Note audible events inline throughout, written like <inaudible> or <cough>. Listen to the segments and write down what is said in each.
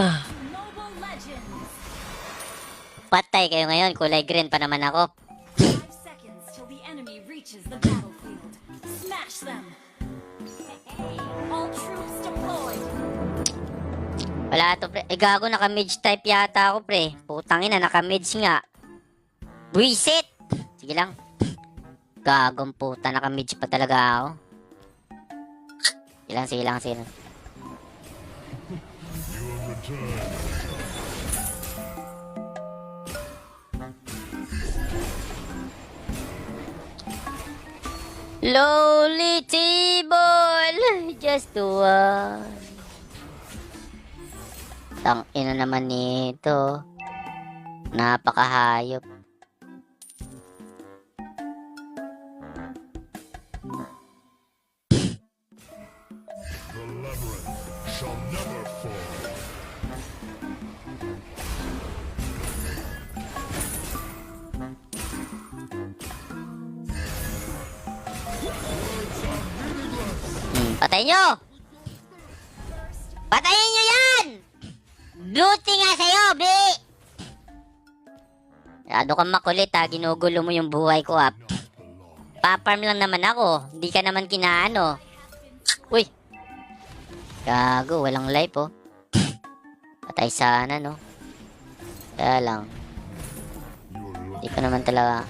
Legends. Patay kayo ngayon, kulay green pa naman ako. Wala to pre. Eh gago, naka-mage type yata ako pre. Putang ina, naka-mage nga. Buisit! Sige lang. Gagong puta, naka-mage pa talaga ako. Sige lang, sige lang, sige lang. Lowly table, <laughs> just one. Tang ina naman nito. Napakahayop. The labyrinth shall never fall. Patay nyo! Patayin nyo yan! Duty nga sa'yo, bi! Masyado kang makulit ha, ginugulo mo yung buhay ko ha. Paparm lang naman ako, hindi ka naman kinaano. Uy! Gago, walang life oh. Patay sana no. Kaya lang, hindi ko naman talaga.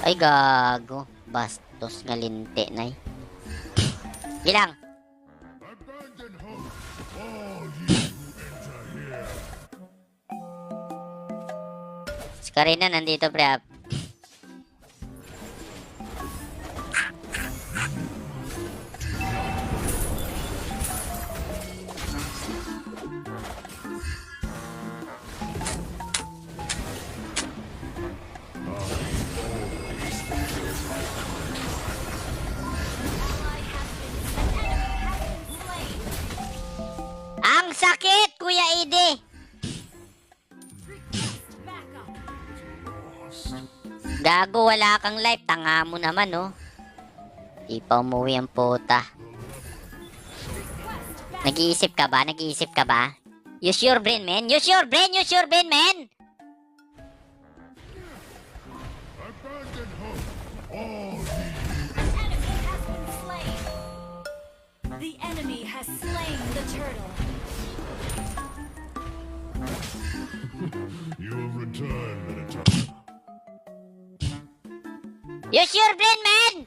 Ay gago, bastos nga linte who enter here. Si Karina nandito pre. Gago, wala kang life. Tanga mo naman, oh. Di pa umuwi ang puta. Nag-iisip ka ba? Nag-iisip ka ba? Use your brain, man. Use your brain! Use your brain, man! The enemy has slain the turtle. Use your brain, man!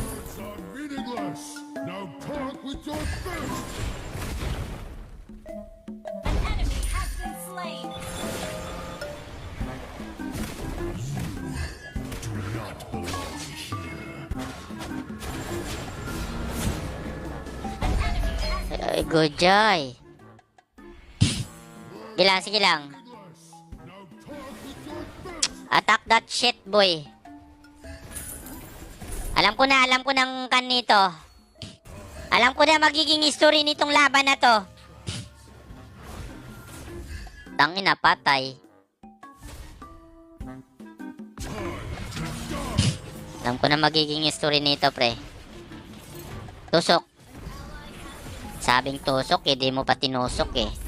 Words are meaningless. Now talk with your fist. An enemy has been slain. Do not belong here. Ay, good joy. Sige lang, sige lang. Attack that shit, boy. Alam ko na, alam ko ng kan nito. Alam ko na magiging history nitong laban na to. Tangina, patay. Alam ko na magiging history nito, pre. Tusok. Sabing tusok, eh, di mo pa tinusok, eh.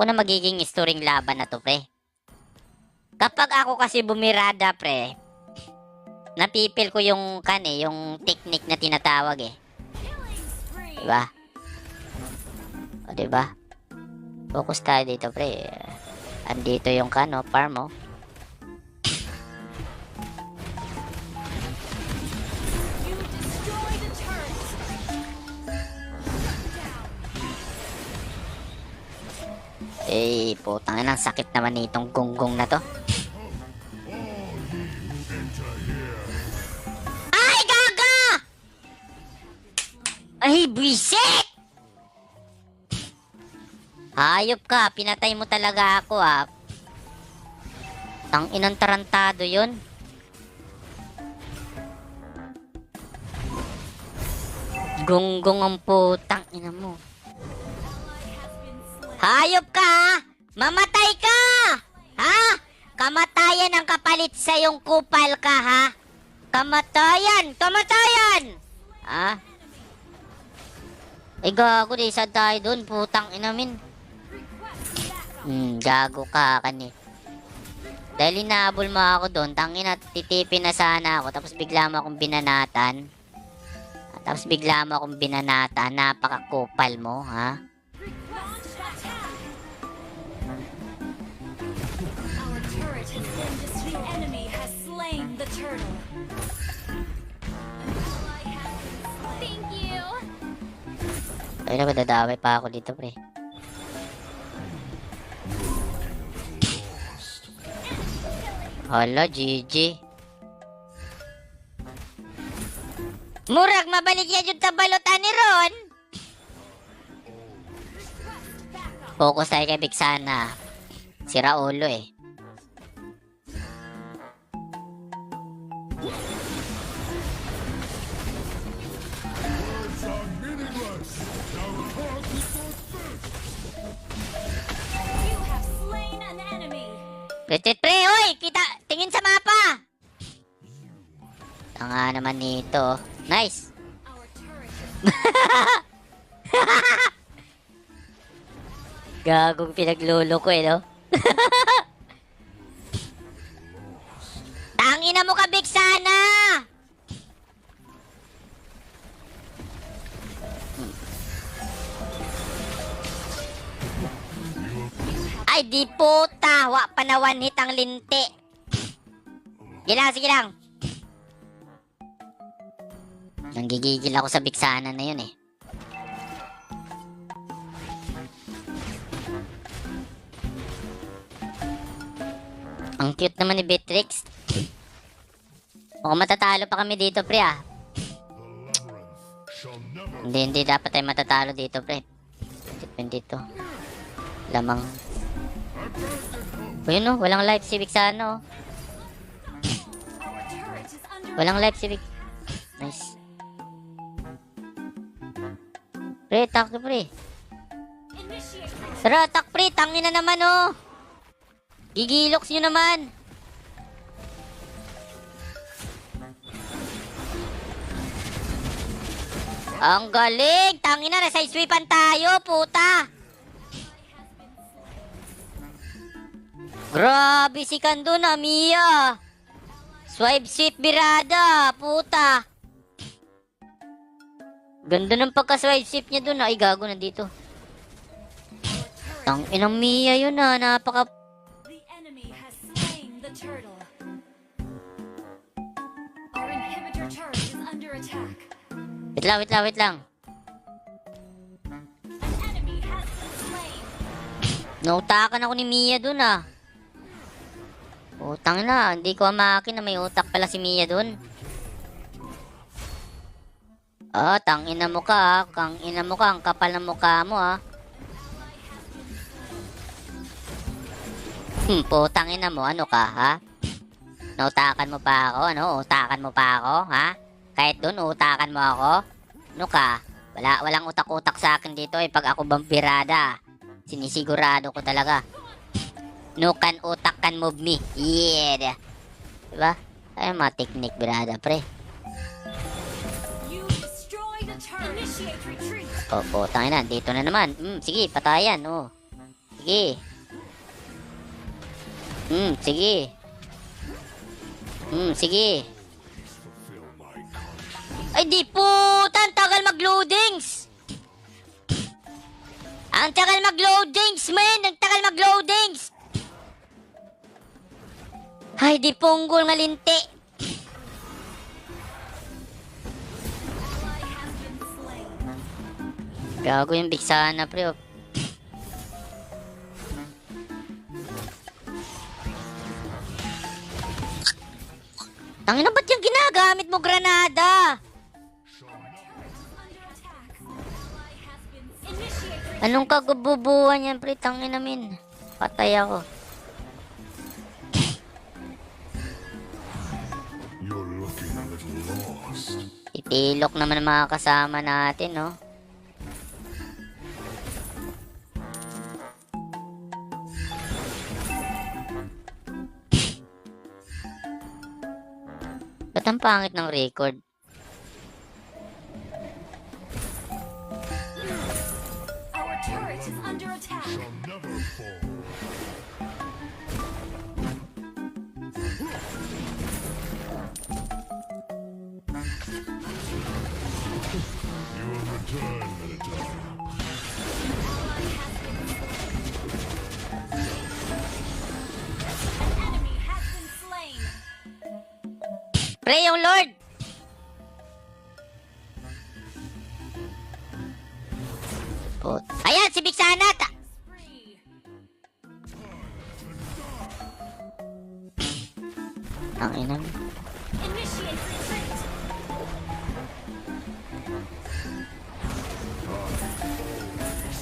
Ko na magiging isturing laban na to, pre. Kapag ako kasi bumirada, pre, napipil ko yung kan eh, yung technique na tinatawag eh. Diba? O, diba? Focus tayo dito, pre. Andito yung kan, oh, farm, oh. Eh, putang ang sakit naman nitong gunggong na to. Ay, gaga! Ay, buisit! Hayop ka, pinatay mo talaga ako ah. Tang inang tarantado yun. Gunggong ang putang ina mo. Hayop ka! Mamatay ka! Ha? kamatayan ang kapalit sa yung kupal ka, ha? Kamatayan! Kamatayan! Ha? Ay, gago, di saan tayo dun? Putang inamin. Hmm, gago ka, kani. Dahil inaabol mo ako doon, tangina, titipin na sana ako, tapos bigla mo akong binanatan. Tapos bigla mo akong binanatan, napakakupal mo, ha? Ay na, dadaway pa ako dito, pre. Hala, GG. Murag, mabalik yan yung tabalutan ni Ron. Focus tayo kay Bixana. Si Raulo eh. Petit pre, oy! Kita, tingin sa mapa! Tanga naman nito. Nice. <laughs> Gagong pinaglolo ko eh, no? <laughs> Tangina mo ka, Big Sana! Ay, di puta! Wa panawan hit ang linti. Sige lang, sige lang. Nanggigigil ako sa biksana na yun eh. Ang cute naman ni Beatrix. Mukhang matatalo pa kami dito, pre ah. Hindi, hindi dapat tayo matatalo dito, pre. Depende dito. Lamang. O oh, walang life si Vic sa ano. Walang life si Vic. Nice. Pre, attack pre. Tara, attack pre, tangin na naman oh. Gigilox nyo naman. Ang galing! Tangin na, nasa sweepan tayo, puta! Grabe si Kando na, Mia! Swipe sweep birada, puta! Ganda ng pagka-swipe sweep niya dun. Ay, gago na dito. Tang inang Mia yun ah, napaka... The enemy has slain the turtle. Our inhibitor turret is under attack. Wait lang, wait lang, wait lang. Nautakan ako ni Mia dun ah. Utang na, hindi ko amakin na may utak pala si Mia dun. Ah, tangina mo ka ah. Kang ina mo ka, ang kapal ng mukha mo ah. Hmm, putang ina mo, ano ka ha? Nautakan mo pa ako, ano? Utakan mo pa ako, ha? Kahit dun, utakan mo ako? Ano ka? Wala, walang utak-utak sa akin dito eh. Pag ako vampirada, sinisigurado ko talaga. No can utak can move me. Yeah. Diba? Ay, mga technique, birada, pre. Opo, tangin na. Dito na naman. Mm, sige, patayan. Oh. Sige. Mm, sige. Mm, sige. Ay, di puta! Ang tagal mag-loadings! Ang tagal mag-loadings, man! Ang tagal mag-loadings! Ay, di punggol nga linti! Gago yung biksana, pre. oh. Tangina, ba't yung ginagamit mo, granada? Anong kagububuhan yan, pre? Tangina min. Patay ako. Ipilok naman ang mga kasama natin, no? Ba't ang pangit ng record? Pre, yung Lord! Put. Ayan, si! Ta- Spree. ang ina. mo. Initiate retreat.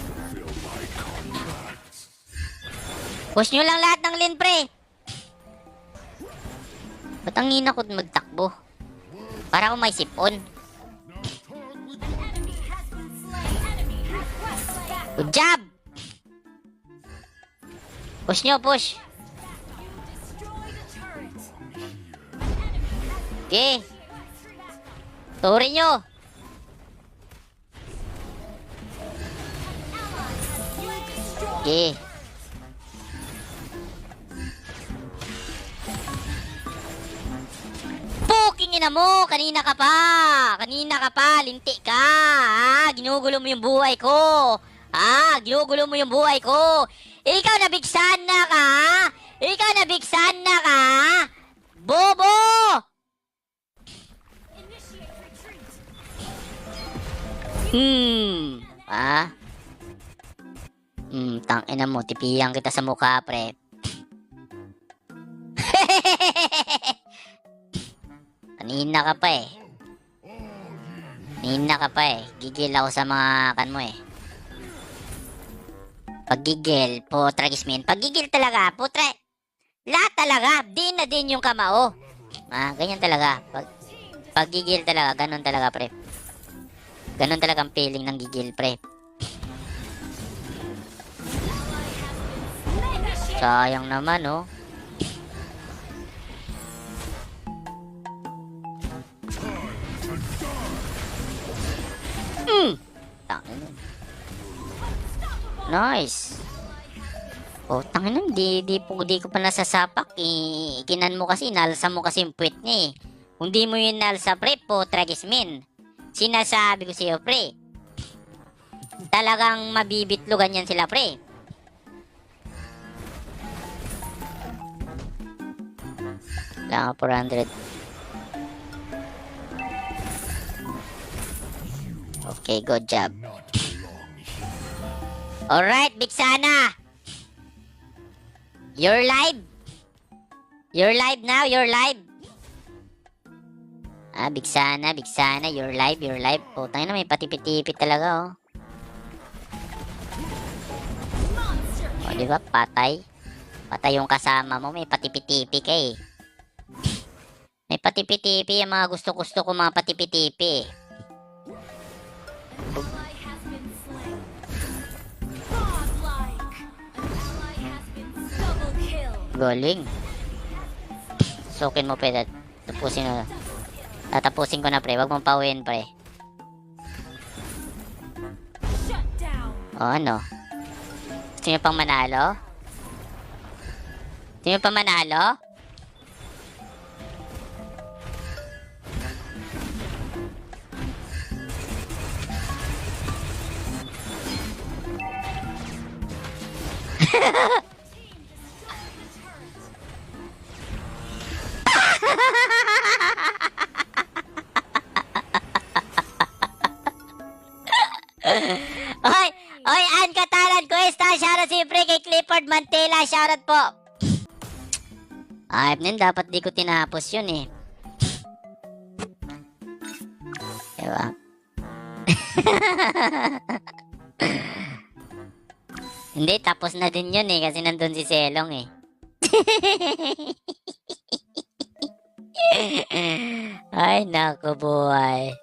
Fulfill my contract. Push nyo lang lahat ng lane, pre. Ba't ang ina ko magtakbo? Para ako may sipon. Good job! Push nyo, push. Okay. Turin nyo. Okay. Puking ina mo! Kanina ka pa! Kanina ka pa! Linti ka! Ha? Ginugulo mo yung buhay ko! Ha? Ginugulo mo yung buhay ko! Ikaw nabigsan na ka! Ikaw nabigsan na ka! Bobo! Hmm. Ha? Hmm, tangina mo, tipiyan kita sa mukha, pre. <laughs> Kanina ka pa eh. Kanina ka pa eh. Gigil ako sa mga kan mo eh. Paggigil, putragis min. Paggigil talaga, putre. Lahat talaga, din na din yung kamao. Ah, ganyan talaga. Pag, paggigil talaga, ganun talaga, pre. Ganun talaga ang feeling ng gigil, pre. Sayang naman, oh. Nun. Nice. Oh, tangin nun. Di, di, po, di ko pa nasasapak. Ikinan mo kasi, nalsa mo kasi yung puwet niya eh. Kung di mo yun nalsa, pre, po, tragismin. Sinasabi ko sa'yo, pre. Talagang mabibitlogan yan sila, pre. Lang 400. Okay, good job. Alright, Big Sana. You're live. You're live now, you're live. Ah, Big Sana, Big Sana, you're live, you're live. Putang na, may patipit-tipit talaga, oh. O, di ba? Patay. Patay yung kasama mo, may patipit-tipi ka eh. May patipit-tipi yung mga gusto-gusto ko mga patipit-tipi eh. Galing. Sukin mo, pre. Tapusin mo. Tatapusin ko na, pre. Huwag mong pauwiin, pre. O, ano? Gusto nyo pang manalo? Gusto nyo pang manalo? <laughs> Oy! Ann Katalan, Cuesta, shoutout siyempre kay Clifford Mantela, shoutout po. Ayop nun, dapat di ko tinapos yun eh. Diba? <laughs> Hindi, tapos na din yun eh, kasi nandun si Selong eh. <laughs> Ay, naku buhay.